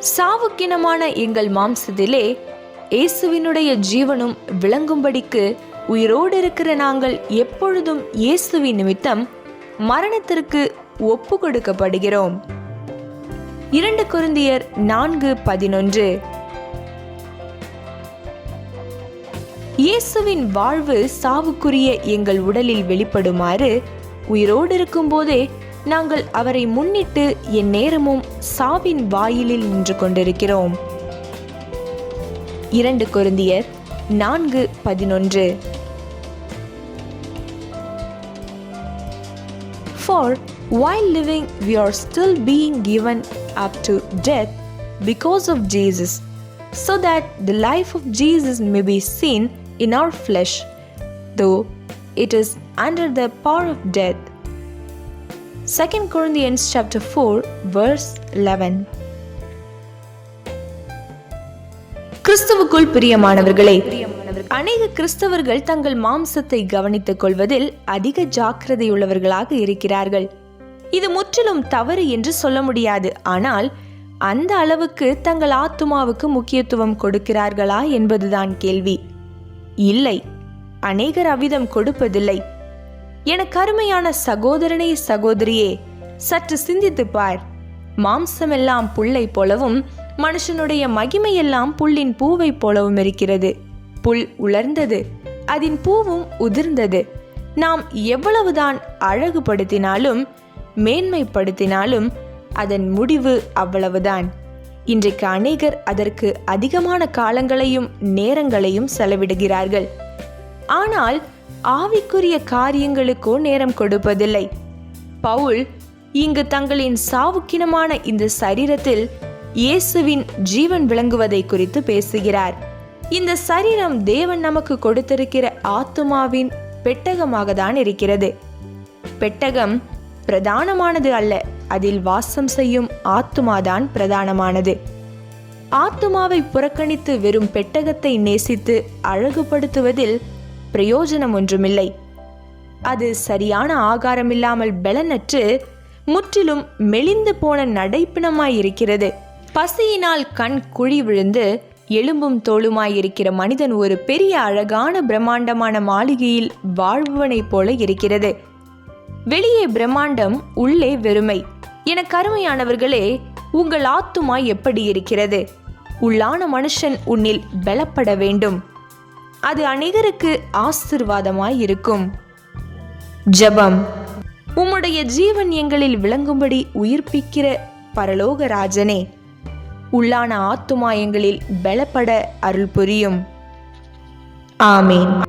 சாவுக்கினமான எங்கள் மாம்சத்திலே இயேசுவினுடைய ஜீவனும் விளங்கும்படிக்கு உயிரோடு இருக்கிற நாங்கள் எப்பொழுதும் இயேசுவின் நிமித்தம் மரணத்திற்கு ஒப்பு கொடுக்கப்படுகிறோம் இரண்டு குருந்தியர் நான்கு பதினொன்று. இயேசுவின் வாழ்வு சாவுக்குரிய எங்கள் உடலில் வெளிப்படுமாறு உயிரோடு இருக்கும்போதே நாங்கள் அவரை முன்னிட்டு என் நேரமும் சாவின் வாயிலில் நின்று கொண்டிருக்கிறோம் இரண்டு கொருந்தியர் நான்கு பதினொன்று For while living, we are still being given up to death because of Jesus, so that the life of Jesus may be seen in our flesh, though it is under the power of death. 2 Corinthians chapter 4 verse 11 கிறிஸ்துவுக்குள் பிரியமானவர்களே அநேக கிறிஸ்தவர்கள் தங்கள் மாம்சத்தை கவனித்துக் கொள்வதில் அதிக ஜாக்கிரதையுள்ளவர்களாக இருக்கிறார்கள். இது முற்றிலும் தவறு என்று சொல்ல முடியாது. ஆனால் அந்த அளவுக்கு தங்கள் ஆத்துமாவுக்கு முக்கியத்துவம் கொடுக்கிறார்களா என்பதுதான் கேள்வி. இல்லை அநேகர் அவ்விதம் கொடுப்பதில்லை. எனக்கு அருமையான சகோதரனே சகோதரியே சற்று சிந்தித்து பார். மாம்சமெல்லாம் புல்லை போலவும் மனுஷனுடைய மகிமையெல்லாம் புல்லின் பூவைப் போலவும் இருக்கிறது. புல் உலர்ந்தது அதன் பூவும் உதிர்ந்தது. நாம் எவ்வளவுதான் அழகுபடுத்தினாலும் மேன்மைப்படுத்தினாலும் அதன் முடிவு அவ்வளவுதான். இன்றைக்கு அநேகர் அதற்கு அதிகமான காலங்களையும் நேரங்களையும் செலவிடுகிறார்கள். ஆனால் ஆவிக்குரிய காரியங்களுக்கோ நேரம் கொடுப்பதில்லை. பவுல் இங்கு தங்களின் சாவுக்கினமான இந்த சரீரத்தில் இயேசுவின் ஜீவன் விளங்குவதை குறித்து பேசுகிறார். இந்த சரீரம் தேவன் நமக்கு கொடுத்திருக்கிற ஆத்துமாவின் பெட்டகமாக தான் இருக்கிறது. பெட்டகம் பிரதானமானது அல்ல அதில் வாசம் செய்யும் ஆத்துமாதான் பிரதானமானது. ஆத்துமாவை புறக்கணித்து வெறும் பெட்டகத்தை நேசித்து அழகுபடுத்துவதில் பிரயோஜனம் ஒன்றுமில்லை. அது சரியான ஆகாரமில்லாமல் பலனற்று முற்றிலும் மெலிந்து போன நடைப்பிணமாயிருக்கிறது பசியினால் கண் குழி விழுந்து எலும்பும் தோளுமாயிருக்கிற மனிதன் ஒரு பெரிய அழகான பிரம்மாண்டமான மாளிகையில் வாழ்பவனைப் போல இருக்கிறது. வெளியே பிரம்மாண்டம் உள்ளே வெறுமை. என கருமையானவர்களே உங்கள் ஆத்துமா எப்படி இருக்கிறது? உள்ளான மனுஷன் உன்னில் பலப்பட வேண்டும். அது அநேகருக்கு ஆசிர்வாதமாய் இருக்கும். ஜெபம். உம்முடைய ஜீவன் எங்களில் விளங்கும்படி உயிர்ப்பிக்கிற பரலோக ராஜனே உள்ளான ஆத்துமா எங்களில் பலப்பட அருள் புரியும். ஆமேன்.